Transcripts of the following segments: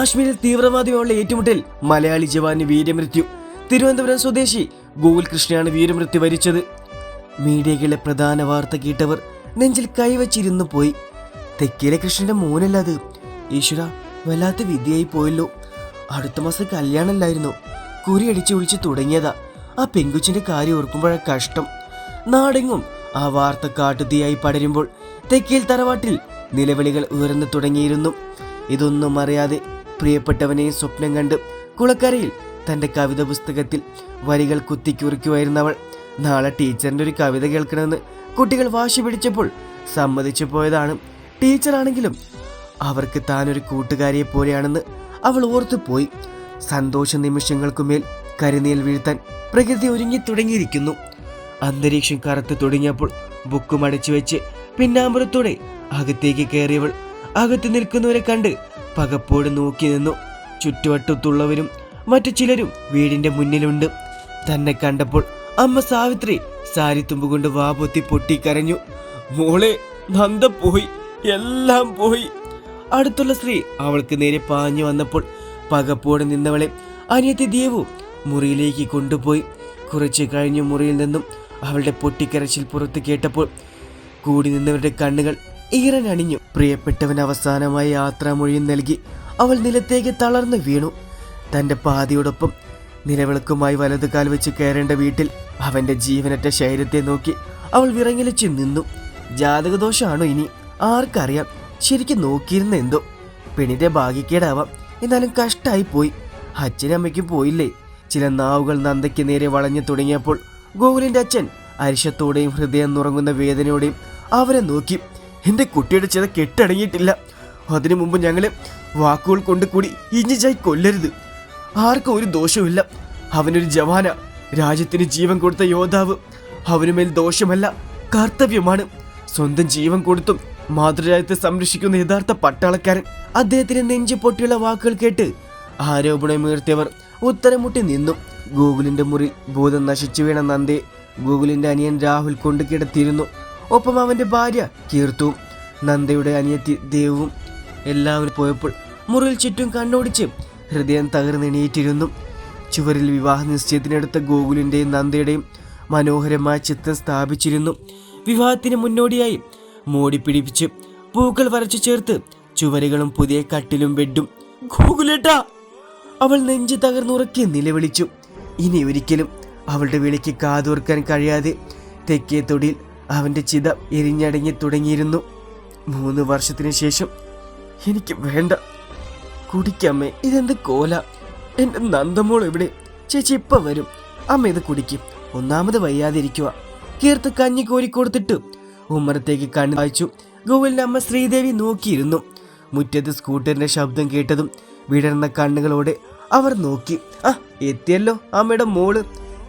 കാശ്മീരിൽ തീവ്രവാദിയുള്ള ഏറ്റുമുട്ടൽ മലയാളി ജവാന് വീരമൃത്യു. തിരുവനന്തപുരം സ്വദേശി ഗോകുൽ കൃഷ്ണയാണ് വീരമൃത്യു വരിച്ചത്. മീഡിയകളിലെ പ്രധാന വാർത്ത കേട്ടവർ നെഞ്ചിൽ കൈവച്ചിരുന്നു പോയി. തെക്കേലെ കൃഷ്ണന്റെ മോനല്ലത് ഈശ്വര വല്ലാത്ത വിദ്യയായി പോയല്ലോ. അടുത്ത മാസം കല്യാണമല്ലായിരുന്നു. കുരി അടിച്ചു വിളിച്ച് തുടങ്ങിയതാ. ആ പെങ്കുച്ചിന്റെ കാര്യം ഓർക്കുമ്പോഴാ കഷ്ടം. നാടെങ്ങും ആ വാർത്ത കാട്ടുതീയായി പടരുമ്പോൾ തെക്കിൽ തറവാട്ടിൽ നിലവിളികൾ ഉയർന്നു തുടങ്ങിയിരുന്നു. ഇതൊന്നും അറിയാതെ പ്രിയപ്പെട്ടവനെയും സ്വപ്നം കണ്ട് കുളക്കരയിൽ തന്റെ കവിത പുസ്തകത്തിൽ വരികൾ കുത്തിക്കുറിക്കുമായിരുന്നവൾ നാളെ ടീച്ചറിന്റെ ഒരു കവിത കേൾക്കണമെന്ന് കുട്ടികൾ വാശി പിടിച്ചപ്പോൾ സമ്മതിച്ചു പോയതാണ്. ടീച്ചറാണെങ്കിലും അവർക്ക് താനൊരു കൂട്ടുകാരിയെ പോലെയാണെന്ന് അവൾ ഓർത്തുപോയി സന്തോഷ നിമിഷങ്ങൾക്കുമേൽ കരുനീൽ വീഴ്ത്താൻ പ്രകൃതി ഒരുങ്ങി തുടങ്ങിയിരിക്കുന്നു. അന്തരീക്ഷം കറുത്ത് തുടങ്ങിയപ്പോൾ ബുക്ക് മടച്ചു വെച്ച് പിന്നാമ്പുറത്തോടെ അകത്തേക്ക് കയറിയവൾ അകത്ത് നിൽക്കുന്നവരെ കണ്ട് പകപ്പോട് നോക്കി നിന്നു. ചുറ്റുവട്ടത്തുള്ളവരും മറ്റു ചിലരും വീടിന്റെ മുന്നിലുണ്ട്. തന്നെ കണ്ടപ്പോൾ അമ്മ സാവിത്രി സാരി തുമ്പുകൊണ്ട് വാപൊത്തി പൊട്ടിക്കരഞ്ഞു. മോളെ നന്ദ പോയി. എല്ലാം പോയി. അടുത്തുള്ള സ്ത്രീ അവൾക്ക് നേരെ പാഞ്ഞു വന്നപ്പോൾ പകപ്പോടെ നിന്നവളെ അനിയത്തി ദേവു മുറിയിലേക്ക് കൊണ്ടുപോയി. കുറച്ച് കഴിഞ്ഞു മുറിയിൽ നിന്നും അവളുടെ പൊട്ടിക്കരച്ചിൽ പുറത്ത് കേട്ടപ്പോൾ കൂടി നിന്നവരുടെ കണ്ണുകൾ ഈറനണിഞ്ഞു പ്രിയപ്പെട്ടവൻ അവസാനമായി യാത്രാമൊഴിയും നൽകി അവൾ നിലത്തേക്ക് തളർന്നു വീണു. തന്റെ പാതിയോടൊപ്പം നിലവിളക്കുമായി വലതുകാൽ വെച്ച് കയറേണ്ട വീട്ടിൽ അവന്റെ ജീവനറ്റ ശരീരത്തെ നോക്കി അവൾ വിറങ്ങലിച്ചു നിന്നു. ജാതകദോഷമാണോ ഇനി? ആർക്കറിയാം. ശരിക്കും നോക്കിയിരുന്ന എന്തോ. പെണ്ണിന്റെ ഭാഗ്യക്കേടാവാം. എന്നാലും കഷ്ടായി പോയി. അച്ഛനമ്മയ്ക്കും പോയില്ലേ? ചില നാവുകൾ നന്ദയ്ക്ക് നേരെ വളഞ്ഞു തുടങ്ങിയപ്പോൾ ഗോകുലിന്റെ അച്ഛൻ അരിശത്തോടെയും ഹൃദയം നുറങ്ങുന്ന വേദനയോടെയും അവരെ നോക്കി. എന്റെ കുട്ടിയുടെ ചിത കെട്ടടങ്ങിയിട്ടില്ല. അതിനു മുമ്പ് ഞങ്ങളെ വാക്കുകൾ കൊണ്ട് കൂടി ഇഞ്ചിച്ചായി കൊല്ലരുത്. ആർക്കും ഒരു ദോഷവുമില്ല. അവനൊരു ജവാന. രാജ്യത്തിന് ജീവൻ കൊടുത്ത യോദ്ധാവ്. അവനുമേൽ ദോഷമല്ല കർത്തവ്യമാണ്. സ്വന്തം ജീവൻ കൊടുത്തും മാതൃരാജ്യത്തെ സംരക്ഷിക്കുന്ന യഥാർത്ഥ പട്ടാളക്കാരൻ അദ്ദേഹത്തിന് നെഞ്ചു പൊട്ടിയുള്ള വാക്കുകൾ കേട്ട് ആരോപണമുയർത്തിയവർ ഉത്തരം മുട്ടി നിന്നു. ഗൂഗിളിന്റെ മുറി ബോധം നശിച്ചു വീണ നന്ദി ഗൂഗിളിന്റെ അനിയൻ രാഹുൽ കൊണ്ടു കിടത്തിയിരുന്നു. ഒപ്പം അവന്റെ ഭാര്യ കീർത്തുവും നന്ദയുടെ അനിയത്തി ദേവും എല്ലാവരും പോയപ്പോൾ മുറിയിൽ ചുറ്റും കണ്ണോടിച്ച് ഹൃദയം തകർന്നെണീറ്റിരുന്നു ചുവരിൽ വിവാഹ നിശ്ചയത്തിനടുത്ത ഗോകുലിന്റെയും നന്ദയുടെയും മനോഹരമായ ചിത്രം സ്ഥാപിച്ചിരുന്നു. വിവാഹത്തിന് മുന്നോടിയായി മോടി പിടിപ്പിച്ച് പൂക്കൾ വരച്ചു ചേർത്ത് ചുവരുകളും പുതിയ കട്ടിലും ബെഡും ഗോകുലേട്ടാ! അവൾ നെഞ്ചു തകർന്നുറക്കി നിലവിളിച്ചു. ഇനി ഒരിക്കലും അവളുടെ വിളിക്ക് കാതോർക്കാൻ കഴിയാതെ തെക്കേ തൊടിയിൽ അവന്റെ ചിത എരിഞ്ഞടങ്ങി തുടങ്ങിയിരുന്നു. മൂന്ന് വർഷത്തിന് ശേഷം എനിക്ക് വേണ്ട. കുടിക്കമ്മേ ഇതെന്ത് കോല? എന്റെ നന്ദമോൾ എവിടെ ചേച്ചി ഇപ്പം വരും. അമ്മ ഇത് കുടിക്കും. ഒന്നാമത് വയ്യാതിരിക്കുക. കീർത്ത് കഞ്ഞി കോരി കൊടുത്തിട്ട് ഉമ്മറത്തേക്ക് കണ്ണു വായിച്ചു ഗോവിലിന്റെ അമ്മ ശ്രീദേവി നോക്കിയിരുന്നു. മുറ്റത്ത് സ്കൂട്ടറിന്റെ ശബ്ദം കേട്ടതും വിടർന്ന കണ്ണുകളോടെ അവർ നോക്കി. ആ എത്തിയല്ലോ അമ്മയുടെ മോൾ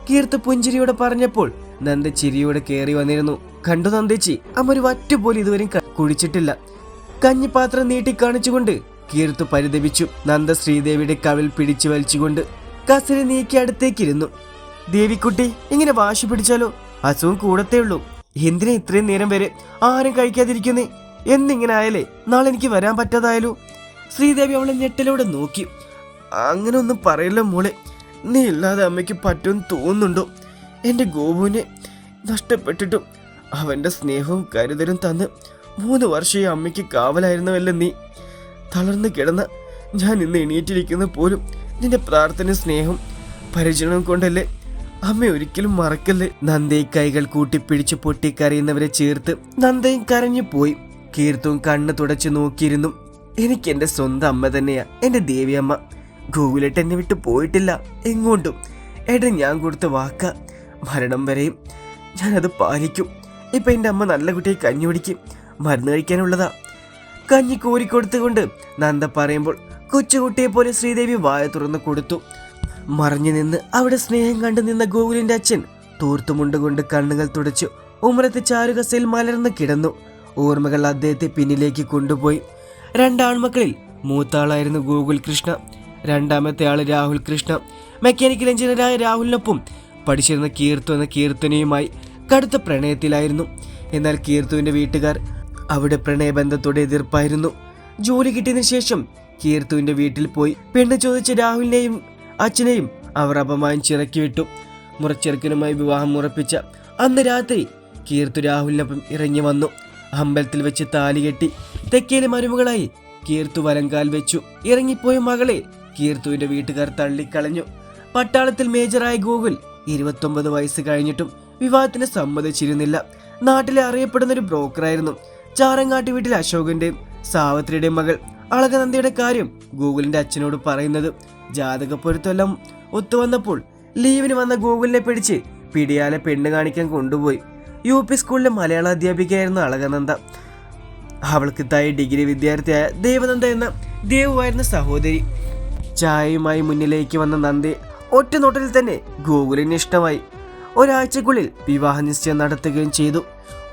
കീർത്ത് പുഞ്ചിരിയോടെ പറഞ്ഞപ്പോൾ നന്ദ ചിരിയോടെ കയറി വന്നിരുന്നു. കണ്ടു നന്ദേച്ചി അമ്മ ഒരു വറ്റ ഇതുവരെയും കുഴിച്ചിട്ടില്ല. കഞ്ഞിപ്പാത്രം നീട്ടി കാണിച്ചുകൊണ്ട് കീർത്തു പരിതപിച്ചു. നന്ദ ശ്രീദേവിയുടെ കവിൽ പിടിച്ചു വലിച്ചുകൊണ്ട് കസരി നീക്കി അടുത്തേക്കിരുന്നു. ദേവിക്കുട്ടി ഇങ്ങനെ വാശി പിടിച്ചാലോ? അസുഖം കൂടത്തേ ഉള്ളൂ. എന്തിനാ ഇത്രയും നേരം വരെ ആരും കഴിക്കാതിരിക്കുന്നേ? എന്നിങ്ങനെ ആയാലേ നാളെ എനിക്ക് വരാൻ പറ്റാതായാലോ? ശ്രീദേവി അവളെ ഞെട്ടലോടെ നോക്കി. അങ്ങനെ ഒന്നും പറയല്ലോ മോളെ. നീ ഇല്ലാതെ അമ്മയ്ക്ക് പറ്റുമെന്ന് തോന്നുന്നുണ്ടോ? എന്റെ ഗോപുവിനെ നഷ്ടപ്പെട്ടിട്ടും അവന്റെ സ്നേഹവും കരുതലും തന്ന് മൂന്ന് വർഷം ഈ അമ്മയ്ക്ക് കാവലായിരുന്നവല്ലേ നീ? തളർന്നു കിടന്ന ഞാൻ ഇന്ന് എണീറ്റിരിക്കുന്ന പോലും നിന്റെ പ്രാർത്ഥന സ്നേഹം പരിചരണവും കൊണ്ടല്ലേ? അമ്മ ഒരിക്കലും മറക്കല്ലേ? നന്ദി കൈകൾ കൂട്ടി കൂട്ടിപ്പിടിച്ച് പൊട്ടിക്കരയുന്നവരെ ചേർത്ത് നന്ദയും കരഞ്ഞു പോയി. കീർത്തും കണ്ണു തുടച്ചു നോക്കിയിരുന്നു. എനിക്ക് എന്റെ സ്വന്തം അമ്മ തന്നെയാ എന്റെ ദേവിയമ്മ ഗൂഗിളിട്ട് എന്നെ വിട്ട് പോയിട്ടില്ല. എങ്ങോട്ടും? ഏട്ടൻ ഞാൻ കൊടുത്ത വാക്ക മരണം വരെയും ഞാനത് പാലിക്കും. ഇപ്പൊ എന്റെ അമ്മ നല്ല കുട്ടിയെ കഞ്ഞി പിടിക്കും മരുന്ന് കഴിക്കാനുള്ളതാ. കഞ്ഞി കോരിക്കൊടുത്തുകൊണ്ട് നന്ദ പറയുമ്പോൾ കൊച്ചുകുട്ടിയെ പോലെ ശ്രീദേവി വായ തുറന്ന് കൊടുത്തു. മറിഞ്ഞു നിന്ന് അവിടെ സ്നേഹം കണ്ടു നിന്ന ഗോകുലിന്റെ അച്ഛൻ തൂർത്തുമുണ്ടുകൊണ്ട് കണ്ണുകൾ തുടച്ചു ഉമ്രത്തെ ചാരുകസയിൽ മലർന്ന് കിടന്നു. ഓർമ്മകൾ അദ്ദേഹത്തെ പിന്നിലേക്ക് കൊണ്ടുപോയി. രണ്ടാൺമക്കളിൽ മൂത്താളായിരുന്നു ഗോകുൽ കൃഷ്ണ രണ്ടാമത്തെ ആൾ രാഹുൽ കൃഷ്ണ മെക്കാനിക്കൽ എഞ്ചിനീയറായ രാഹുലിനൊപ്പം പഠിച്ചിരുന്ന കീർത്തു എന്ന കീർത്തനയുമായി കടുത്ത പ്രണയത്തിലായിരുന്നു. എന്നാൽ കീർത്തുവിന്റെ വീട്ടുകാർ അവിടെ പ്രണയബന്ധത്തോടെ എതിർപ്പായിരുന്നു. ജോലി കിട്ടിയതിനു ശേഷം കീർത്തുവിന്റെ വീട്ടിൽ പോയി പെണ്ണ് ചോദിച്ച രാഹുലിനെയും അച്ഛനെയും അവർ അപമാനിച്ചിറക്കി വിട്ടു മുറച്ചെറുക്കനുമായി വിവാഹം ഉറപ്പിച്ച അന്ന് രാത്രി കീർത്തു രാഹുലിനൊപ്പം ഇറങ്ങി വന്നു. അമ്പലത്തിൽ വെച്ച് താലി കെട്ടി തെക്കേലെ മരുമകളായി കീർത്തു വലങ്കാൽ വെച്ചു. ഇറങ്ങിപ്പോയ മകളെ കീർത്തുവിന്റെ വീട്ടുകാർ തള്ളിക്കളഞ്ഞു. പട്ടാളത്തിൽ മേജറായ ഗൂഗിൾ ഇരുപത്തൊമ്പത് വയസ്സ് കഴിഞ്ഞിട്ടും വിവാഹത്തിന് സമ്മതിച്ചിരുന്നില്ല. നാട്ടിലെ അറിയപ്പെടുന്ന ഒരു ബ്രോക്കറായിരുന്നു. ചാരങ്ങാട്ടി വീട്ടിൽ അശോകന്റെയും സാവത്രിയുടെയും മകൾ അളകനന്ദയുടെ കാര്യം ഗൂഗിളിന്റെ അച്ഛനോട് പറയുന്നത് ജാതക പൊരുത്തെല്ലാം ഒത്തുവന്നപ്പോൾ ലീവിന് വന്ന ഗൂഗിളിനെ പിടിച്ച് പിടിയാലെ പെണ്ണ് കാണിക്കാൻ കൊണ്ടുപോയി. യു പി സ്കൂളിലെ മലയാള അധ്യാപികയായിരുന്നു അളകനന്ദ. അവൾക്ക് തായി ഡിഗ്രി വിദ്യാർത്ഥിയായ ദേവനന്ദ എന്ന ദേവുവായിരുന്ന സഹോദരി. ചായയുമായി മുന്നിലേക്ക് വന്ന നന്ദി ഒറ്റ നോട്ടിൽ തന്നെ ഗൂഗിളിന് ഇഷ്ടമായി. ഒരാഴ്ചക്കുള്ളിൽ വിവാഹ നിശ്ചയം നടത്തുകയും ചെയ്തു.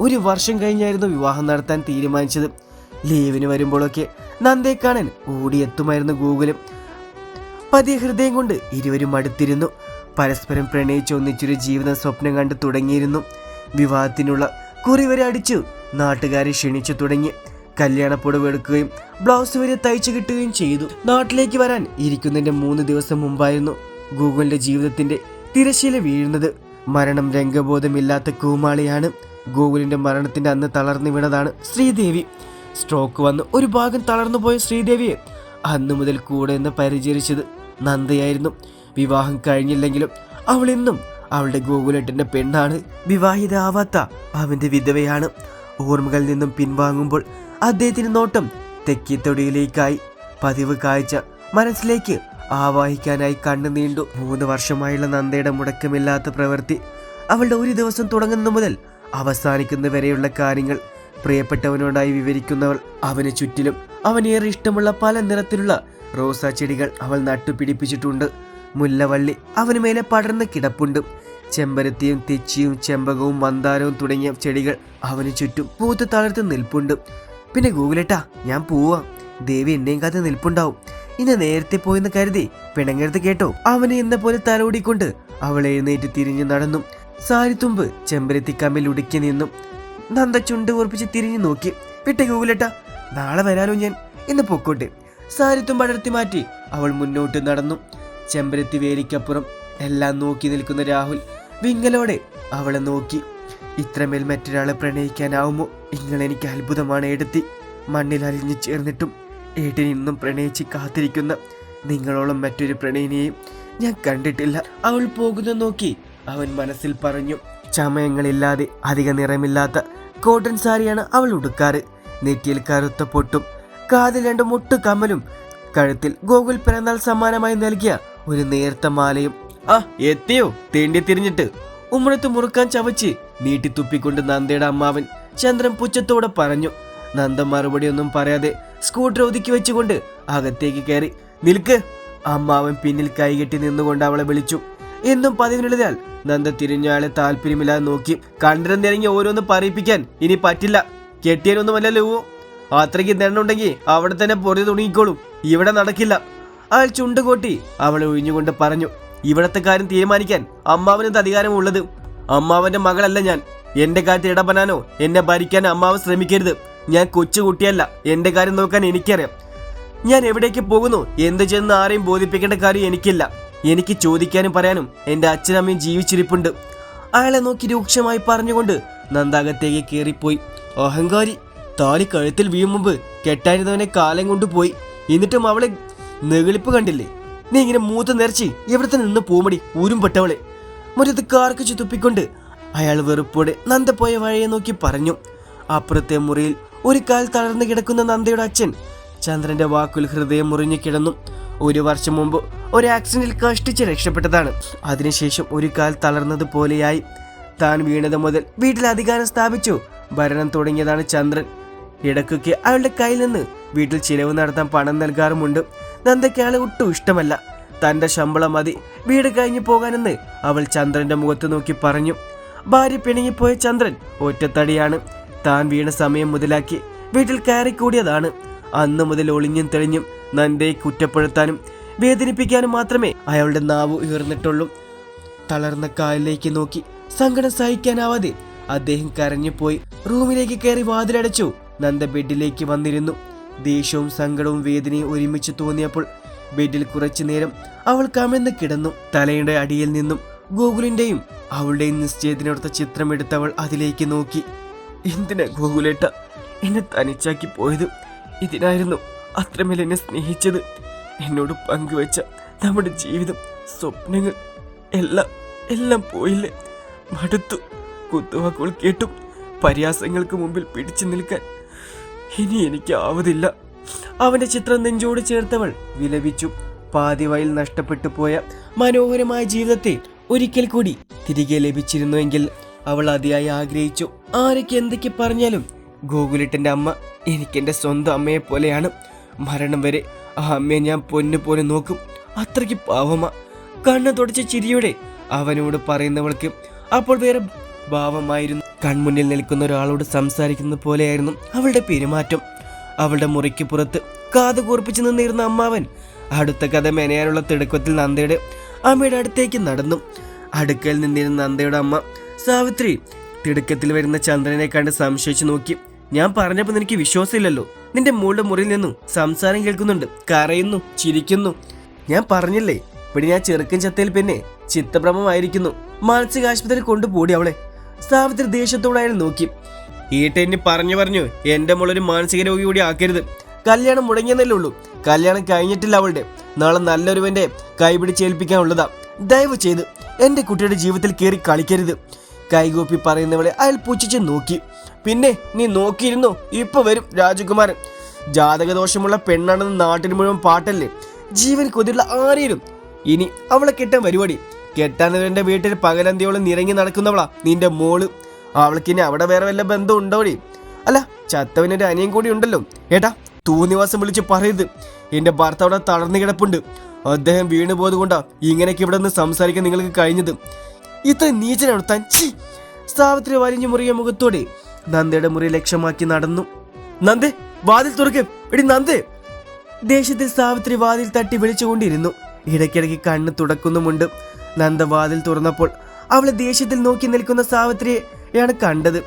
ഒരു വർഷം കഴിഞ്ഞായിരുന്നു വിവാഹം നടത്താൻ തീരുമാനിച്ചത്. ലീവിന് വരുമ്പോഴൊക്കെ നന്ദയെ കാണാൻ ഓടിയെത്തുമായിരുന്നു ഗൂഗിളും. പതിയ ഹൃദയം കൊണ്ട് ഇരുവരും അടുത്തിരുന്നു. പരസ്പരം പ്രണയിച്ച് ഒന്നിച്ചൊരു ജീവിത സ്വപ്നം കണ്ട് തുടങ്ങിയിരുന്നു. വിവാഹത്തിനുള്ള കുറി വരെ അടിച്ചു നാട്ടുകാരെ ക്ഷണിച്ചു തുടങ്ങി. കല്യാണപ്പുടവ് എടുക്കുകയും ബ്ലൗസ് വരെ തയ്ച്ചു കിട്ടുകയും ചെയ്തു. നാട്ടിലേക്ക് വരാൻ ഇരിക്കുന്നതിന്റെ മൂന്ന് ദിവസം മുമ്പായിരുന്നു. ഗൂഗിളിന്റെ ജീവിതത്തിന്റെ തിരശീല വീഴുന്നത് മരണം രംഗബോധമില്ലാത്ത കൂമാളിയാണ്. ഗൂഗിളിന്റെ മരണത്തിന്റെ അന്ന് തളർന്നു വീണതാണ് ശ്രീദേവി. സ്ട്രോക്ക് വന്ന് ഒരു ഭാഗം തളർന്നു പോയ ശ്രീദേവിയെ അന്നു മുതൽ കൂടെ നിന്ന് പരിചരിച്ചത് നന്ദയായിരുന്നു. വിവാഹം കഴിഞ്ഞില്ലെങ്കിലും അവൾ ഇന്നും അവളുടെ ഗോകുലേട്ടന്റെ പെണ്ണാണ്. വിവാഹിതാവാത്ത അവന്റെ വിധവയാണ്. ഓർമ്മകളിൽ നിന്നും പിൻവാങ്ങുമ്പോൾ അദ്ദേഹത്തിന് നോട്ടം തെക്കിത്തൊടിയിലേക്കായി പതിവ് കാഴ്ച മനസ്സിലേക്ക് ആവാഹിക്കാനായി കണ്ണു നീണ്ടു. മൂന്ന് വർഷമായുള്ള നന്ദയുടെ മുടക്കമില്ലാത്ത പ്രവൃത്തി. അവളുടെ ഒരു ദിവസം തുടങ്ങുന്ന മുതൽ അവസാനിക്കുന്നവരെയുള്ള കാര്യങ്ങൾ പ്രിയപ്പെട്ടവനോടായി വിവരിക്കുന്നവൾ അവന് ചുറ്റിലും. അവനേറെ ഇഷ്ടമുള്ള പല നിറത്തിലുള്ള റോസാ ചെടികൾ അവൾ നട്ടുപിടിപ്പിച്ചിട്ടുണ്ട്. മുല്ലവള്ളി അവന് മേലെ പടർന്ന് കിടപ്പുണ്ട് ചെമ്പരത്തിയും തെച്ചിയും ചെമ്പകവും മന്ദാരവും തുടങ്ങിയ ചെടികൾ അവന് ചുറ്റും പൂത്ത് തളർത്ത് നിൽപ്പുണ്ട്. പിന്നെ ഗൂഗിളേട്ടാ ഞാൻ പോവാം. ദേവി എന്നെയും കാത്ത് നിൽപ്പുണ്ടാവും. ഇന്ന് നേരത്തെ പോയെന്ന് കരുതി പിണങ്ങരുത് കേട്ടോ. അവനെ എന്ന പോലെ തലോടിക്കൊണ്ട് അവൾ എഴുന്നേറ്റ് തിരിഞ്ഞു നടന്നു. സാരിത്തുമ്പ് ചെമ്പരത്തി കമ്മിൽ ഉടുക്കി നിന്നു. നന്ദ ചുണ്ട് ഉറപ്പിച്ച് തിരിഞ്ഞു നോക്കി. വിട്ടെ ഗൂഗിലട്ട നാളെ വരാലോ ഞാൻ. ഇന്ന് പൊക്കോട്ടെ. സാരിത്തുമ്പ് അടർത്തി മാറ്റി അവൾ മുന്നോട്ട് നടന്നു. ചെമ്പരത്തി വേലിക്കപ്പുറം എല്ലാം നോക്കി നിൽക്കുന്ന രാഹുൽ വിങ്ങലോടെ അവളെ നോക്കി. ഇത്രമേൽ മറ്റൊരാളെ പ്രണയിക്കാനാവുമോ? നിങ്ങൾ എനിക്ക് അത്ഭുതമാണ് എടുത്തി. മണ്ണിൽ അലിഞ്ഞു ചേർന്നിട്ടും ഏട്ടൻ ഇന്നും പ്രണയിച്ച് കാത്തിരിക്കുന്ന. നിങ്ങളോളം മറ്റൊരു പ്രണയിനെയും ഞാൻ കണ്ടിട്ടില്ല. അവൾ പോകുന്ന നോക്കി അവൻ മനസ്സിൽ പറഞ്ഞു ചമയങ്ങളില്ലാതെ അധിക നിറമില്ലാത്ത കോട്ടൺ സാരിയാണ് അവൾ ഉടുക്കാറ്. നെറ്റിയിൽ കറുത്ത പൊട്ടും കാതിൽ രണ്ട് മുട്ടു കമ്മലും കഴുത്തിൽ ഗോകുൽ പിറന്നാൾ സമ്മാനമായി നൽകിയ ഒരു നേർത്ത മാലയും. ആ എത്തിയോ? തേണ്ടി തിരിഞ്ഞിട്ട്. ഉമ്മറത്ത് മുറുക്കാൻ ചവച്ച് നീട്ടിത്തുപ്പിക്കൊണ്ട് നന്ദയുടെ അമ്മാവൻ ചന്ദ്രൻ പുച്ഛത്തോടെ പറഞ്ഞു നന്ദ മറുപടി ഒന്നും പറയാതെ സ്കൂട്ടർ ഒതുക്കി വെച്ചുകൊണ്ട് അകത്തേക്ക് കയറി. നിൽക്ക്. അമ്മാവൻ പിന്നിൽ കൈകെട്ടി നിന്നുകൊണ്ട് അവളെ വിളിച്ചു. എന്നും പതിവിനുള്ളതിനാൽ നന്ദ തിരിഞ്ഞയാളെ താല്പര്യമില്ലാതെ നോക്കി കണ്ടരം തിരങ്ങി ഓരോന്ന് പറയിപ്പിക്കാൻ ഇനി പറ്റില്ല. കെട്ടിയാനൊന്നുമല്ലല്ലോ അത്രയ്ക്ക് ദണ്ണുണ്ടെങ്കിൽ അവിടെ തന്നെ പൊറി തുടങ്ങിക്കോളും. ഇവിടെ നടക്കില്ല. അയാൾ ചുണ്ടുകൂട്ടി അവളെ ഒഴിഞ്ഞുകൊണ്ട് പറഞ്ഞു ഇവിടത്തെ കാര്യം തീരുമാനിക്കാൻ അമ്മാവനെന്ത് അധികാരമുള്ളത്? അമ്മാവന്റെ മകളല്ല ഞാൻ. എന്റെ കാര്യത്തിൽ ഇടപെടാനോ എന്നെ ഭരിക്കാൻ അമ്മാവൻ ശ്രമിക്കരുത്. ഞാൻ കൊച്ചുകുട്ടിയല്ല. എന്റെ കാര്യം നോക്കാൻ എനിക്കറിയാം. ഞാൻ എവിടേക്ക് പോകുന്നു? എന്ത് ചെന്ന് ആരെയും ബോധിപ്പിക്കേണ്ട കാര്യം എനിക്കില്ല. എനിക്ക് ചോദിക്കാനും പറയാനും എന്റെ അച്ഛനമ്മയും ജീവിച്ചിരിപ്പുണ്ട്. അയാളെ നോക്കി രൂക്ഷമായി പറഞ്ഞുകൊണ്ട് നന്ദാകത്തേക്ക് കയറിപ്പോയി അഹങ്കാരി താലി കഴുത്തിൽ വീഴും മുമ്പ് കെട്ടായിരുന്നവനെ കാലം കൊണ്ടുപോയി. എന്നിട്ടും അവളെ നെകിളിപ്പ് കണ്ടില്ലേ? നീ ഇങ്ങനെ മൂത്ത് നിറച്ചി എവിടെ നിന്ന് പൂമടി ഊരും പെട്ടവളെ മുറ്റത്ത് കാർക്ക് ചുതുപ്പിക്കൊണ്ട് അയാൾ വെറുപ്പോടെ നന്ദ പോയ വഴിയെ നോക്കി പറഞ്ഞു. അപ്പുറത്തെ മുറിയിൽ ഒരു കാൽ തളർന്നു കിടക്കുന്ന നന്ദയുടെ അച്ഛൻ. ചന്ദ്രന്റെ വാക്കുൽ ഹൃദയം മുറിഞ്ഞു കിടന്നു. ഒരു വർഷം മുമ്പ് ഒരു ആക്സിഡന്റിൽ കഷ്ടിച്ച് രക്ഷപ്പെട്ടതാണ്. അതിനുശേഷം ഒരു കാൽ തളർന്നത് പോലെയായി. താൻ വീണത് മുതൽ വീട്ടിൽ അധികാരം സ്ഥാപിച്ചു. ഭരണം തുടങ്ങിയതാണ് ചന്ദ്രൻ. ഇടക്കൊക്കെ അയാളുടെ കയ്യിൽ നിന്ന് വീട്ടിൽ ചിലവ് നടത്താൻ പണം നൽകാറുമുണ്ട്. നന്ദയ്ക്ക് അയാളെ ഒട്ടും ഇഷ്ടമല്ല. തന്റെ ശമ്പളം മതി. വീട് കഴിഞ്ഞു പോകാനെന്ന് അവൾ ചന്ദ്രന്റെ മുഖത്ത് നോക്കി പറഞ്ഞു. ഭാര്യ പിണങ്ങിപ്പോയ ചന്ദ്രൻ ഒറ്റത്തടിയാണ്. താൻ വീണ സമയം മുതലാക്കി വീട്ടിൽ കയറി കൂടിയതാണ്. അന്നു മുതൽ ഒളിഞ്ഞും തെളിഞ്ഞും നന്ദയെ കുറ്റപ്പെടുത്താനും വേദനിപ്പിക്കാനും മാത്രമേ അയാളുടെ നാവ് ഉയർന്നിട്ടുള്ളൂ. തളർന്ന കാലിലേക്ക് നോക്കി സങ്കടം സഹിക്കാനാവാതെ അദ്ദേഹം കരഞ്ഞുപോയി. റൂമിലേക്ക് കയറി വാതിലടച്ചു. നന്ദ ബെഡിലേക്ക് വന്നിരുന്നു. ദേഷ്യവും സങ്കടവും വേദനയും ഒരുമിച്ച് തോന്നിയപ്പോൾ ബെഡിൽ കുറച്ചു നേരം അവൾ കമന്ന് കിടന്നു. തലയുടെ അടിയിൽ നിന്നും ഗോകുലിന്റെയും അവളുടെയും നിശ്ചയത്തിനടുത്ത ചിത്രം എടുത്തവൾ അതിലേക്ക് നോക്കി. എന്തിനാ ഗോകുലേട്ട എന്നെ തനിച്ചാക്കി പോയത്? ഇതിനായിരുന്നു അത്രമേൽ എന്നെ സ്നേഹിച്ചത്. എന്നോട് പങ്കുവെച്ച നമ്മുടെ ജീവിതം സ്വപ്നങ്ങൾ എല്ലാം എല്ലാം പോയില്ലേ? മടുത്തു. കുത്തുവാക്കുകൾ കേട്ടും പരിഹാസങ്ങൾക്ക് മുമ്പിൽ പിടിച്ചു നിൽക്കാൻ ഇനി എനിക്ക് ആവതില്ല അവന്റെ ചിത്രം നെഞ്ചോട് ചേർത്തവൾ വിലപിച്ചു. പാതിവയിൽ നഷ്ടപ്പെട്ടു പോയ മനോഹരമായ ജീവിതത്തെ ഒരിക്കൽ കൂടി തിരികെ ലഭിച്ചിരുന്നുവെങ്കിൽ അവൾ അതിയായി ആഗ്രഹിച്ചു. ആരൊക്കെ എന്തൊക്കെ പറഞ്ഞാലും ഗോകുലിട്ടന്റെ അമ്മ എനിക്കെന്റെ സ്വന്തം അമ്മയെ പോലെയാണ്. മരണം വരെ ആ അമ്മയെ ഞാൻ പൊന്നു പോലെ നോക്കും. അത്രയ്ക്ക് പാവമ. കണ്ണു തുടച്ച ചിരിയോടെ അവനോട് പറയുന്നവൾക്ക് അപ്പോൾ വേറെ ഭാവമായിരുന്നു. കൺമുന്നിൽ നിൽക്കുന്ന ഒരാളോട് സംസാരിക്കുന്നത് പോലെയായിരുന്നു അവളുടെ പെരുമാറ്റം. അവളുടെ മുറിക്ക് പുറത്ത് കാത് കൂർപ്പിച്ച് നിന്നിരുന്ന അമ്മാവൻ അടുത്ത കഥ മെനയാനുള്ള തിടുക്കത്തിൽ നന്ദയുടെ അമ്മയുടെ അടുത്തേക്ക് നടന്നു. അടുക്കൽ നിന്നിരുന്ന നന്ദയുടെ അമ്മ സാവിത്രി തിടുക്കത്തിൽ വരുന്ന ചന്ദ്രനെ കണ്ട് സംശയിച്ചു നോക്കി. ഞാൻ പറഞ്ഞപ്പോൾ നിനക്ക് വിശ്വാസമില്ലല്ലോ. നിന്റെ മോളുടെ മുറിയിൽ നിന്നും സംസാരം കേൾക്കുന്നുണ്ട്. കരയുന്നു ചിരിക്കുന്നു. ഞാൻ പറഞ്ഞില്ലേ ഇവിടെ ഞാൻ ചെറുക്കൻ ചത്തയിൽ പിന്നെ ചിത്തഭ്രമമായിരിക്കുന്നു. ആശുപത്രിയിൽ കൊണ്ടുപോടി അവളെ. സാവിത്രി ദേഷ്യത്തോടെ അയാൾ നോക്കി ഈട്ടെന്നെ പറഞ്ഞു പറഞ്ഞു എന്റെ മോളൊരു മാനസിക രോഗി കൂടി ആക്കരുത്. കല്യാണം മുടങ്ങിയെന്നല്ലേ ഉള്ളൂ. കല്യാണം കഴിഞ്ഞിട്ടില്ല അവളുടെ. നാളെ നല്ലൊരുവന്റെ കൈപിടിച്ചേൽപ്പിക്കാനുള്ളതാ ദയവ് ചെയ്ത് എന്റെ കുട്ടിയുടെ ജീവിതത്തിൽ കയറി കളിക്കരുത്. കൈകൂപ്പി പറയുന്നവളെ അയാൾ പുച്ഛിച്ച് നോക്കി. പിന്നെ നീ നോക്കിയിരുന്നു? ഇപ്പൊ വരും രാജകുമാരൻ. ജാതകദോഷമുള്ള പെണ്ണാണെന്ന് നാട്ടിന് മുഴുവൻ പാട്ടല്ലേ? ജീവൻ കൊതിയുള്ള ആരേലും ഇനി അവളെ കെട്ടാൻ പരിപാടി കെട്ടാനവരുടെ വീട്ടിൽ പകലന്തിയോളം നിറങ്ങി നടക്കുന്നവളാ നിന്റെ മോൾ. അവൾക്ക് ഇനി അവിടെ വേറെ വല്ല ബന്ധം ഉണ്ടോടി അല്ല ചത്തവനൊരു അനിയൻ കൂടി ഉണ്ടല്ലോ. ഏട്ടാ തൂന്നിവാസം വിളിച്ച് പറയരുത്. എന്റെ ഭർത്താവ് അവിടെ തളർന്നു കിടപ്പുണ്ട്. അദ്ദേഹം വീണു പോയത് കൊണ്ടാ ഇങ്ങനെയൊക്കെ ഇവിടെ നിന്ന് സംസാരിക്കാൻ നിങ്ങൾക്ക് കഴിഞ്ഞത്. ഇത്ര നീചനാണ് ഛീ! സാവിത്രി വലിഞ്ഞു മുറിയ മുഖത്തോടെ നന്ദയുടെ മുറി ലക്ഷ്യമാക്കി നടന്നു. നന്ദേ വാതിൽ തുറക്കും. എടി നന്ദേ. ദേഷ്യത്തിൽ സാവിത്രി വാതിൽ തട്ടി വിളിച്ചുകൊണ്ടിരുന്നു. ഇടയ്ക്കിടയ്ക്ക് കണ്ണ് തുടക്കുന്നുമുണ്ട്. നന്ദ വാതിൽ തുറന്നപ്പോൾ അവളെ ദേഷ്യത്തിൽ നോക്കി നിൽക്കുന്ന സാവിത്രിയെയാണ് കണ്ടത്.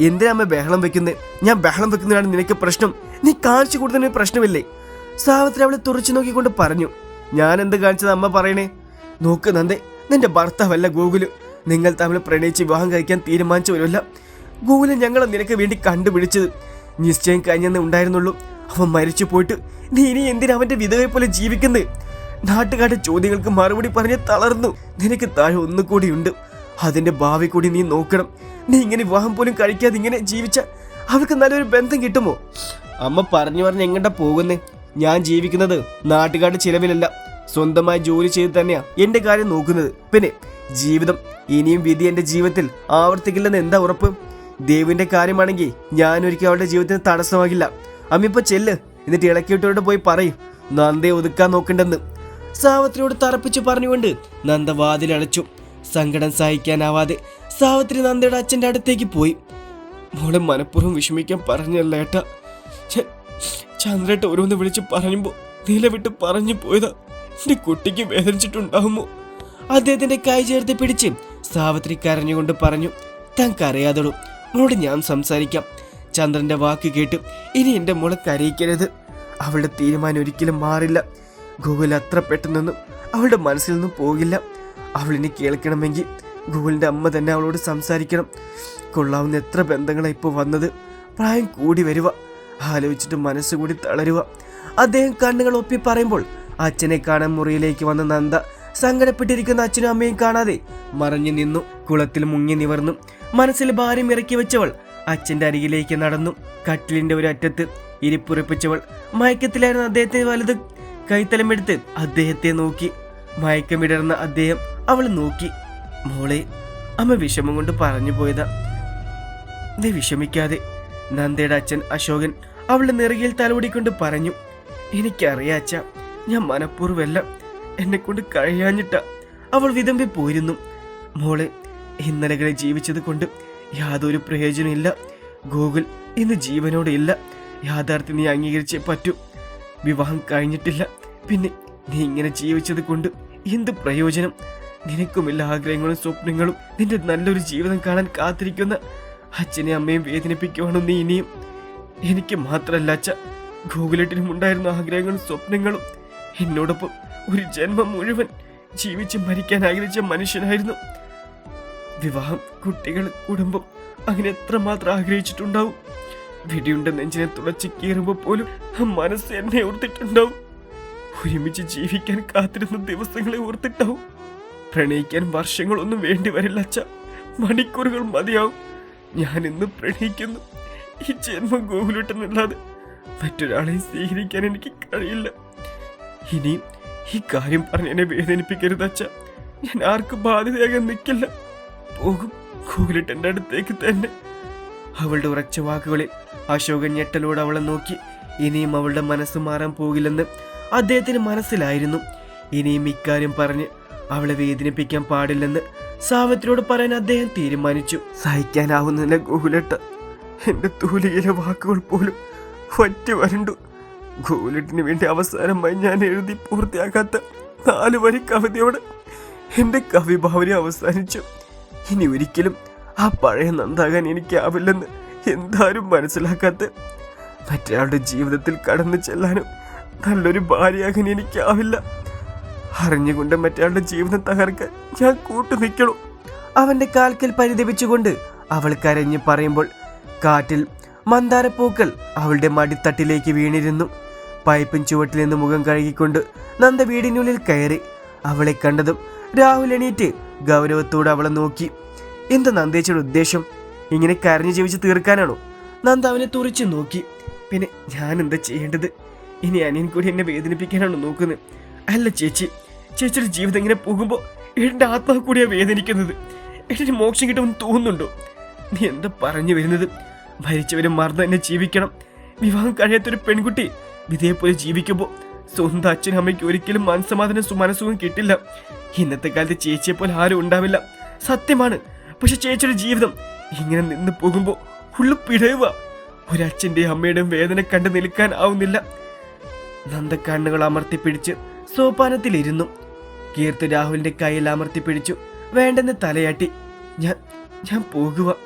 എന്തിനാ അമ്മ ബഹളം വെക്കുന്നത് ഞാൻ ബഹളം വെക്കുന്നതാണ് നിനക്ക് പ്രശ്നം. നീ കാണിച്ചു കൊടുത്തതിന് പ്രശ്നമില്ലേ? സാവിത്രി അവളെ തുറച്ചു നോക്കിക്കൊണ്ട് പറഞ്ഞു. ഞാൻ എന്ത് കാണിച്ചത് അമ്മ പറയണേ? നോക്ക് നന്ദേ നിന്റെ ഭർത്താവല്ല ഗൂഗിൽ നിങ്ങൾ തമ്മിൽ പ്രണയിച്ച് വിവാഹം കഴിക്കാൻ തീരുമാനിച്ചവരല്ല. ഗൂഗിൽ ഞങ്ങളെ നിനക്ക് വേണ്ടി കണ്ടുപിടിച്ചത്. നിശ്ചയം കഴിഞ്ഞെന്ന് ഉണ്ടായിരുന്നുള്ളൂ. അവൻ മരിച്ചു പോയിട്ട്. നീ ഇനി എന്തിനാ അവന്റെ വിധവയെ പോലെ ജീവിക്കുന്നത് നാട്ടുകാരുടെ ചോദ്യങ്ങൾക്ക് മറുപടി പറഞ്ഞ് തളർന്നു. നിനക്ക് താഴെ ഒന്നുകൂടി ഉണ്ട്. അതിന്റെ ഭാവി കൂടി നീ നോക്കണം. നീ ഇങ്ങനെ വിവാഹം പോലും കഴിക്കാതെ ഇങ്ങനെ ജീവിച്ച അവൾക്ക് നല്ലൊരു ബന്ധം കിട്ടുമോ? അമ്മ പറഞ്ഞു പറഞ്ഞ് എങ്ങോട്ടാ പോകുന്നേ? ഞാൻ ജീവിക്കുന്നത് നാട്ടുകാരുടെ ചിലവിലല്ല. സ്വന്തമായി ജോലി ചെയ്ത് തന്നെയാണ് എന്റെ കാര്യം നോക്കുന്നത്. പിന്നെ ജീവിതം ഇനിയും വിധി എന്റെ ജീവിതത്തിൽ ആവർത്തിക്കില്ലെന്ന് എന്താ ഉറപ്പ്? ദേവിന്റെ കാര്യമാണെങ്കിൽ ഞാൻ ഒരിക്കലും അവളുടെ ജീവിതത്തിന് തടസ്സമാകില്ല. അമ്മിപ്പോ ചെല്ല് എന്നിട്ട് ഇളക്കിയിട്ടോട് പോയി പറയും. നന്ദയെ ഒതുക്കാൻ നോക്കണ്ടെന്ന്. സാവത്രിയോട് തറപ്പിച്ചു പറഞ്ഞുകൊണ്ട് നന്ദ വാതിലടച്ചു സങ്കടം സഹിക്കാനാവാതെ സാവത്രി നന്ദയുടെ അച്ഛന്റെ അടുത്തേക്ക് പോയി. മോളെ മനഃപൂർവം വിഷമിക്കാൻ പറഞ്ഞല്ല ഏട്ടാ? ചന്ദ്രേട്ട ഓരോന്ന് വിളിച്ച് പറയുമ്പോ നിലവിട്ട് പറഞ്ഞു പോയതാ. എന്റെ കുട്ടിക്ക് വേദനിച്ചിട്ടുണ്ടാവുമോ? അദ്ദേഹത്തിന്റെ കൈ ചേർത്ത് പിടിച്ച് സാവത്രി കരഞ്ഞുകൊണ്ട് പറഞ്ഞു താൻ കരയാതോളൂ മോളോട് ഞാൻ സംസാരിക്കാം. ചന്ദ്രന്റെ വാക്ക് കേട്ട് ഇനി എന്റെ മോളെ കരയിക്കരുത്. അവളുടെ തീരുമാനം ഒരിക്കലും മാറില്ല. ഗൂഗിൾ അത്ര പെട്ടെന്നൊന്നും അവളുടെ മനസ്സിൽ നിന്നും പോകില്ല. ഇനി കേൾക്കണമെങ്കിൽ ഗൂഗിളിന്റെ അമ്മ തന്നെ അവളോട് സംസാരിക്കണം. കൊള്ളാവുന്ന എത്ര ബന്ധങ്ങളാണ് ഇപ്പോൾ വന്നത്. പ്രായം കൂടി വരിക ആലോചിച്ചിട്ട് മനസ്സുകൂടി തളരുക അദ്ദേഹം കണ്ണുകൾ ഒപ്പി പറയുമ്പോൾ അച്ഛനെ കാണാൻ മുറിയിലേക്ക് വന്ന നന്ദ സങ്കടപ്പെട്ടിരിക്കുന്ന അച്ഛനും അമ്മയും കാണാതെ മറഞ്ഞു നിന്നു. കുളത്തിൽ മുങ്ങി നിവർന്നു. മനസ്സിൽ ഭാരം ഇറക്കി വെച്ചവൾ അച്ഛന്റെ അരികിലേക്ക് നടന്നു. കട്ടിലിന്റെ ഒരു അറ്റത്ത് ഇരിപ്പുറപ്പിച്ചവൾ മയക്കത്തിലായിരുന്ന അദ്ദേഹത്തെ വലുത് കൈത്തലമെടുത്ത് അദ്ദേഹത്തെ നോക്കി. മയക്കമിടർന്ന അദ്ദേഹം അവൾ നോക്കി. മോളെ അമ്മ വിഷമം കൊണ്ട് പറഞ്ഞു പോയതാ. നീ വിഷമിക്കാതെ. നന്ദയുടെ അച്ഛൻ അശോകൻ അവളുടെ നെറുകയിൽ തലോടിക്കൊണ്ട് പറഞ്ഞു. എനിക്കറിയാം ഞാൻ മനഃപൂർവമല്ല എന്നെ കൊണ്ട് കഴിയാഞ്ഞിട്ട അവൾ വിതമ്പി പോയിരുന്നു. മോളെ ഇന്നലകളെ ജീവിച്ചത് കൊണ്ട് യാതൊരു പ്രയോജനമില്ല ഗൂഗിൾ ഇന്ന് ജീവനോടെ ഇല്ല. യാഥാർത്ഥ്യം നീ അംഗീകരിച്ചേ പറ്റൂ. വിവാഹം കഴിഞ്ഞിട്ടില്ല. പിന്നെ നീ ഇങ്ങനെ ജീവിച്ചത് കൊണ്ട് എന്ത് പ്രയോജനം? നിനക്കുമില്ല ആഗ്രഹങ്ങളും സ്വപ്നങ്ങളും നിന്റെ നല്ലൊരു ജീവിതം കാണാൻ കാത്തിരിക്കുന്ന അച്ഛനെ അമ്മയും വേദനിപ്പിക്കുവാണോ നീ ഇനിയും? എനിക്ക് മാത്രല്ല അച്ഛ ഗൂഗിളിട്ടിനും ഉണ്ടായിരുന്ന ആഗ്രഹങ്ങളും സ്വപ്നങ്ങളും എന്നോടൊപ്പം ഒരു ജന്മം മുഴുവൻ ജീവിച്ച് മരിക്കാൻ ആഗ്രഹിച്ച മനുഷ്യനായിരുന്നു. വിവാഹം കുട്ടികൾ കുടുംബം അങ്ങനെ എത്രമാത്രം ആഗ്രഹിച്ചിട്ടുണ്ടാവും? വെടിയുണ്ട നെഞ്ചിനെ തുളച്ച് കീറുമ്പോൾ പോലും മനസ്സ് എന്നെ ഓർത്തിട്ടുണ്ടാവും. ഒരുമിച്ച് ജീവിക്കാൻ കാത്തിരുന്ന ദിവസങ്ങളെ ഓർത്തിട്ടാവും. പ്രണയിക്കാൻ വർഷങ്ങളൊന്നും വേണ്ടി വരില്ല അച്ഛ. മണിക്കൂറുകൾ മതിയാവും. ഞാൻ ഇന്ന് പ്രണയിക്കുന്നു. ഈ ജന്മം ഗോകുലിട്ടെന്നല്ലാതെ മറ്റൊരാളെ സ്വീകരിക്കാൻ എനിക്ക് കഴിയില്ല. ഇനിയും ഈ കാര്യം പറഞ്ഞ് എന്നെ വേദനിപ്പിക്കരുത് അച്ഛ. ഞാൻ ആർക്കും ബാധ്യതയാകാൻ നിൽക്കില്ല. പോകും. കൂലിട്ട് എന്റെ അടുത്തേക്ക് തന്നെ. അവളുടെ ഉറച്ച വാക്കുകളിൽ അശോകൻ ഞെട്ടലോട് അവളെ നോക്കി. ഇനിയും അവളുടെ മനസ്സ് മാറാൻ പോകില്ലെന്ന് അദ്ദേഹത്തിന് മനസ്സിലായിരുന്നു. ഇനിയും ഇക്കാര്യം പറഞ്ഞ് അവളെ വേദനിപ്പിക്കാൻ പാടില്ലെന്ന് സാവിത്രിയോട് പറയാൻ അദ്ദേഹം തീരുമാനിച്ചു. സഹിക്കാനാവുന്നില്ല ഗോകുലട്ട. എന്റെ തൂലികയിലെ വാക്കുകൾ പോലും വറ്റി വരണ്ടു. ഗോകുലട്ടിന് വേണ്ടി അവസാനമായി ഞാൻ എഴുതി പൂർത്തിയാക്കാത്ത നാല് വരി കവിതയോട് എന്റെ കവിഭാവന അവസാനിച്ചു. ഇനി ഒരിക്കലും ആ പഴയ നന്ദാകാൻ എനിക്കാവില്ലെന്ന് എന്താരും മനസ്സിലാക്കാത്ത മറ്റൊരാളുടെ ജീവിതത്തിൽ കടന്നു ചെല്ലാനും നല്ലൊരു ഭാര്യയാകാൻ എനിക്കാവില്ല. അറിഞ്ഞുകൊണ്ട് മറ്റയാളുടെ ജീവിതം തകർക്കാൻ ഞാൻ കൂട്ടു നിൽക്കണോ അവന്റെ കാൽക്കൽ പരിതപിച്ചുകൊണ്ട് അവൾ കരഞ്ഞു പറയുമ്പോൾ കാറ്റിൽ മന്ദാരപ്പൂക്കൾ അവളുടെ മടിത്തട്ടിലേക്ക് വീണിരുന്നു. പൈപ്പിൻ ചുവട്ടിൽ നിന്ന് മുഖം കഴുകിക്കൊണ്ട് നന്ദ വീടിനുള്ളിൽ കയറി. അവളെ കണ്ടതും രാഹുൽ എണീറ്റ് ഗൗരവത്തോടെ അവളെ നോക്കി. എന്താ നന്ദേച്ചയുടെ ഉദ്ദേശം? ഇങ്ങനെ കരഞ്ഞു ജീവിച്ച് തീർക്കാനാണോ? നന്ദ അവനെ തുറിച്ചു നോക്കി. പിന്നെ ഞാൻ എന്താ ചെയ്യേണ്ടത്? ഇനി അനിയൻ കൂടി എന്നെ വേദനിപ്പിക്കാനാണോ നോക്കുന്നത് അല്ല ചേച്ചി ചേച്ചിയുടെ ജീവിതം ഇങ്ങനെ പോകുമ്പോൾ എന്റെ ആത്മാവ് കൂടിയാണ് വേദനിക്കുന്നത്. എന്റെ മോക്ഷം കിട്ടുമെന്ന് തോന്നുന്നുണ്ടോ? നീ എന്താ പറഞ്ഞു വരുന്നത്? മരിച്ചവരെ മറന്ന് തന്നെ ജീവിക്കണം. വിവാഹം കഴിയാത്തൊരു പെൺകുട്ടി വിധേയപോലെ ജീവിക്കുമ്പോൾ സ്വന്തം അച്ഛനും അമ്മയ്ക്ക് ഒരിക്കലും മനസ്സമാധാനം മനസ്സുഖം കിട്ടില്ല. ഇന്നത്തെ കാലത്ത് ചേച്ചിയെ പോലെ ആരും ഉണ്ടാവില്ല. സത്യമാണ്. പക്ഷെ ചേച്ചിയുടെ ജീവിതം ഇങ്ങനെ നിന്ന് പോകുമ്പോൾ ഉള്ളു പിടയുക. ഒരച്ഛന്റെയും അമ്മയുടെയും വേദന കണ്ടു നിൽക്കാൻ ആവുന്നില്ല. നന്ദക്കണ്ണുകൾ അമർത്തി പിടിച്ച് സോപാനത്തിലിരുന്നു. കീർത്ത് രാഹുലിന്റെ കയ്യിൽ അമർത്തി പിടിച്ചു. വേണ്ടെന്ന് തലയാട്ടി. ഞാൻ ഞാൻ പോകുക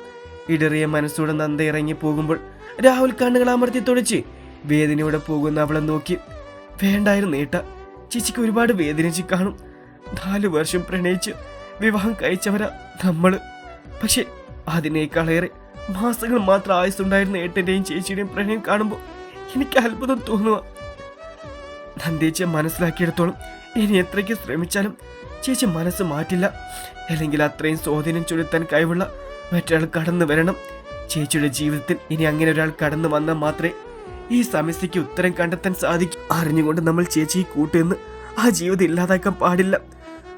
ഇടറിയ മനസ്സോടെ നന്ദ ഇറങ്ങി പോകുമ്പോൾ രാഹുൽ കണ്ണുകൾ അമർത്തി തുടച്ച് വേദനയോടെ പോകുന്ന അവളെ നോക്കി. വേണ്ടായിരുന്നു ഏട്ട. ചേച്ചിക്ക് ഒരുപാട് വേദനിച്ച് കാണും. നാലു വർഷം പ്രണയിച്ച് വിവാഹം കഴിച്ചവരാ നമ്മൾ. പക്ഷെ അതിനേക്കാളേറെ മാസങ്ങൾ മാത്രം ആയുസുണ്ടായിരുന്ന ഏട്ടന്റെയും ചേച്ചിയുടെയും പ്രണയം കാണുമ്പോൾ എനിക്ക് അത്ഭുതം തോന്നുക നന്ദേച്ചിയെ മനസ്സിലാക്കിയെടുത്തോളം ഇനി എത്രയ്ക്ക് ശ്രമിച്ചാലും ചേച്ചി മനസ്സ് മാറ്റില്ല. അല്ലെങ്കിൽ അത്രയും സ്വാധീനം ചൊലുത്താൻ കഴിവുള്ള മറ്റൊരാൾ കടന്നു വരണം. ചേച്ചിയുടെ ജീവിതത്തിൽ ഇനി അങ്ങനെ ഒരാൾ കടന്നു വന്നാൽ മാത്രമേ ഈ സമസ്യയ്ക്ക് ഉത്തരം കണ്ടെത്താൻ സാധിക്കും. അറിഞ്ഞുകൊണ്ട് നമ്മൾ ചേച്ചി കൂട്ടുമെന്ന് ആ ജീവിതം ഇല്ലാതാക്കാൻ പാടില്ല.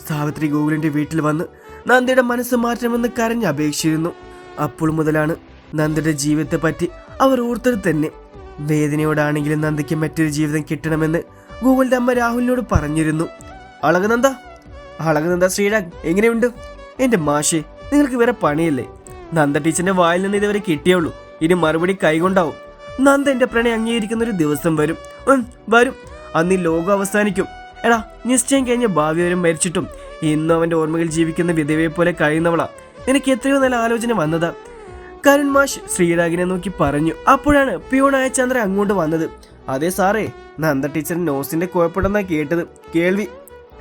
സാവിത്രി ഗോകുലിന്റെ വീട്ടിൽ വന്ന് നന്ദിയുടെ മനസ്സ് മാറ്റണമെന്ന് കരഞ്ഞ് അപേക്ഷിച്ചിരുന്നു. അപ്പോൾ മുതലാണ് നന്ദിയുടെ ജീവിതത്തെ പറ്റി അവർ ഓർത്തത് തന്നെ. വേദനയോടാണെങ്കിലും നന്ദിക്ക് മറ്റൊരു ജീവിതം കിട്ടണമെന്ന് ഗൂഗിളിന്റെ അമ്മ രാഹുലിനോട് പറഞ്ഞിരുന്നു. അളകനന്ദ അളകനന്ദ ശ്രീരാഗ് എങ്ങനെയുണ്ട്? എന്റെ മാഷെ നിങ്ങൾക്ക് വേറെ പണിയല്ലേ? നന്ദ ടീച്ചറിന്റെ വായിൽ നിന്ന് ഇതുവരെ കിട്ടിയുള്ളൂ ഇനി മറുപടി കൈകൊണ്ടാവും. നന്ദ എന്റെ പ്രണയം അംഗീകരിക്കുന്ന ഒരു ദിവസം വരും. വരും. അന്ന് ഈ ലോകം അവസാനിക്കും. എടാ നിശ്ചയം കഴിഞ്ഞ ഭാവി വരും മരിച്ചിട്ടും ഇന്നും അവന്റെ ഓർമ്മകൾ ജീവിക്കുന്ന വിധവയെ പോലെ കഴിയുന്നവളാ. നിനക്ക് എത്രയോ നല്ല ആലോചന വന്നതാ. കരുൺ മാഷ് ശ്രീരാഗിനെ നോക്കി പറഞ്ഞു. അപ്പോഴാണ് പിയൂണായ ചന്ദ്ര അങ്ങോട്ട് വന്നത്. അതെ സാറേ നന്ദ ടീച്ചർ നോസിന്റെ കുഴപ്പമുണ്ടെന്നാ കേട്ടത്. കേൾവി.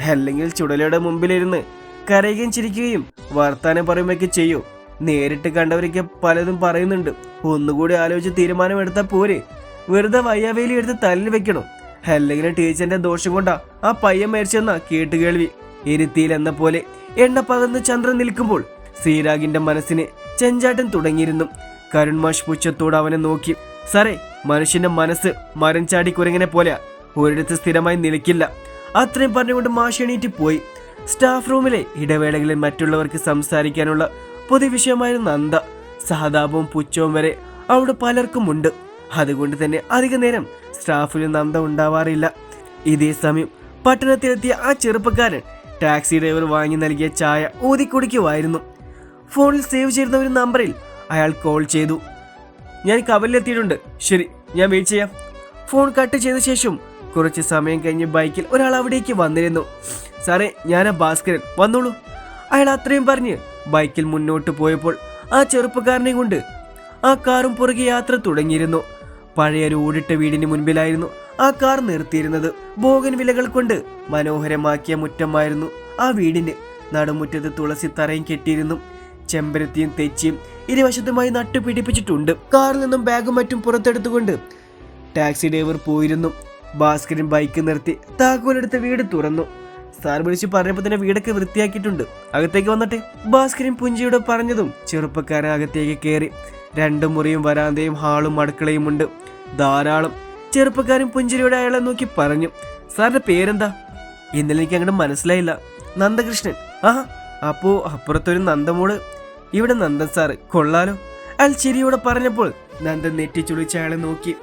അല്ലെങ്കിൽ ചുടലയുടെ മുമ്പിലിരുന്ന് കരയുകയും ചിരിക്കുകയും വർത്താനം പറയുകയൊക്കെ ചെയ്യൂ. നേരിട്ട് കണ്ടവരൊക്കെ പലതും പറയുന്നുണ്ട്. ഒന്നുകൂടി ആലോചിച്ച് തീരുമാനമെടുത്താൽ പോരെ. വെറുതെ വയ്യാവേലി എടുത്ത് തല്ലിൽ വെക്കണം. അല്ലെങ്കിൽ ടീച്ചറിന്റെ ദോഷം കൊണ്ടാ ആ പയ്യൻ മരിച്ചെന്ന കേട്ടുകേൾവി ഇരുത്തിയിൽ എന്ന പോലെ എണ്ണ പകർന്ന് ചന്ദ്രൻ നിൽക്കുമ്പോൾ സീരാഗിന്റെ മനസ്സിന് ചെഞ്ചാട്ടം തുടങ്ങിയിരുന്നു. കരുൺമാഷ് പുച്ഛത്തോട് അവനെ നോക്കി. സാറേ മനുഷ്യന്റെ മനസ്സ് മരം ചാടി കുരങ്ങനെ പോലെ ഒരിടത്ത് സ്ഥിരമായി നിൽക്കില്ല. അത്രയും പറഞ്ഞുകൊണ്ട് മാഷ് എണീറ്റ് പോയി. സ്റ്റാഫ് റൂമിലെ ഇടവേളകളിൽ മറ്റുള്ളവർക്ക് സംസാരിക്കാനുള്ള പൊതുവിഷയമായിരുന്ന നന്ദ സഹതാപവും പുച്ഛവും വരെ അവിടെ പലർക്കുമുണ്ട്. അതുകൊണ്ട് തന്നെ അധിക നേരം സ്റ്റാഫിൽ നന്ദ ഉണ്ടാവാറില്ല. ഇതേ സമയം പട്ടണത്തിലെത്തിയ ആ ചെറുപ്പക്കാരൻ ടാക്സി ഡ്രൈവർ വാങ്ങി നൽകിയ ചായ ഊതിക്കുടിക്കുമായിരുന്നു ഫോണിൽ സേവ് ചെയ്യുന്ന ഒരു നമ്പറിൽ അയാൾ കോൾ ചെയ്തു. ഞാൻ കവലിലെത്തിയിട്ടുണ്ട്. ശരി ഞാൻ വെയിറ്റ് ചെയ്യാം. ഫോൺ കട്ട് ചെയ്ത ശേഷം കുറച്ച് സമയം കഴിഞ്ഞ് ബൈക്കിൽ ഒരാൾ അവിടേക്ക് വന്നിരുന്നു. സാറേ ഞാനാ ഭാസ്കരൻ. വന്നോളൂ. അയാൾ അത്രയും പറഞ്ഞ് ബൈക്കിൽ മുന്നോട്ട് പോയപ്പോൾ ആ ചെറുപ്പക്കാരനെ കൊണ്ട് ആ കാറും പുറകെ യാത്ര തുടങ്ങിയിരുന്നു. പഴയ ഒരു ഓടിട്ട വീടിന് മുൻപിലായിരുന്നു ആ കാർ നിർത്തിയിരുന്നത്. ബോഗൻ വിലകൾ കൊണ്ട് മനോഹരമാക്കിയ മുറ്റമായിരുന്നു ആ വീടിന്. നടുമുറ്റത്ത് തുളസി തറയും കെട്ടിയിരുന്നു ചെമ്പരത്തിയും തെച്ചിയും ഇരുവശത്തുമായി നട്ടുപിടിപ്പിച്ചിട്ടുണ്ട്. കാറിൽ നിന്നും ബാഗും മറ്റും പുറത്തെടുത്തുകൊണ്ട് ടാക്സി ഡ്രൈവർ പോയിരുന്നു. ഭാസ്കരൻ ബൈക്ക് നിർത്തി താക്കോലെടുത്ത വീട് തുറന്നു. സാർ വിളിച്ച് പറഞ്ഞപ്പോൾ തന്നെ വീടൊക്കെ വൃത്തിയാക്കിയിട്ടുണ്ട്. അകത്തേക്ക് വന്നിട്ട് ഭാസ്കരൻ പുഞ്ചിയോട് പറഞ്ഞതും ചെറുപ്പക്കാരൻ അകത്തേക്ക് കയറി രണ്ടു മുറിയും വരാന്തയും ഹാളും അടുക്കളയും ഉണ്ട്. ധാരാളം. ചെറുപ്പക്കാരൻ പുഞ്ചിരിയോടെ അയാളെ നോക്കി പറഞ്ഞു. സാറിന്റെ പേരെന്താ? ഇന്നലെ എനിക്ക് അങ്ങോട്ട് മനസ്സിലായില്ല. നന്ദകൃഷ്ണൻ. ആ അപ്പോ അപ്പുറത്തൊരു നന്ദമോൾ ഇവിടെ നന്ദൻ സാറ് കൊള്ളാലോ. അയാൾ ചിരിയോടെ പറഞ്ഞപ്പോൾ നന്ദൻ നെറ്റിച്ചുളിച്ച് അയാളെ നോക്കി.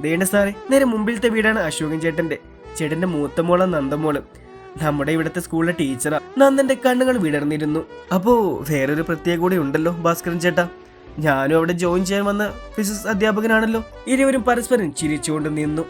ദേണ്ട സാറേ നേരെ മുമ്പിലത്തെ വീടാണ് അശോകൻ ചേട്ടന്റെ ചേട്ടന്റെ മൂത്ത മോള നന്ദമോൾ. നമ്മുടെ ഇവിടുത്തെ സ്കൂളിലെ ടീച്ചറാ. നന്ദന്റെ കണ്ണുകൾ വിടർന്നിരുന്നു. അപ്പോ വേറൊരു പ്രത്യേക കൂടെ ഉണ്ടല്ലോ ഭാസ്കരൻ ചേട്ടാ. ഞാനും അവിടെ ജോയിൻ ചെയ്യാൻ വന്ന ഫിസിക്സ് അധ്യാപകനാണല്ലോ. ഇരുവരും പരസ്പരം ചിരിച്ചുകൊണ്ട് നിന്നു.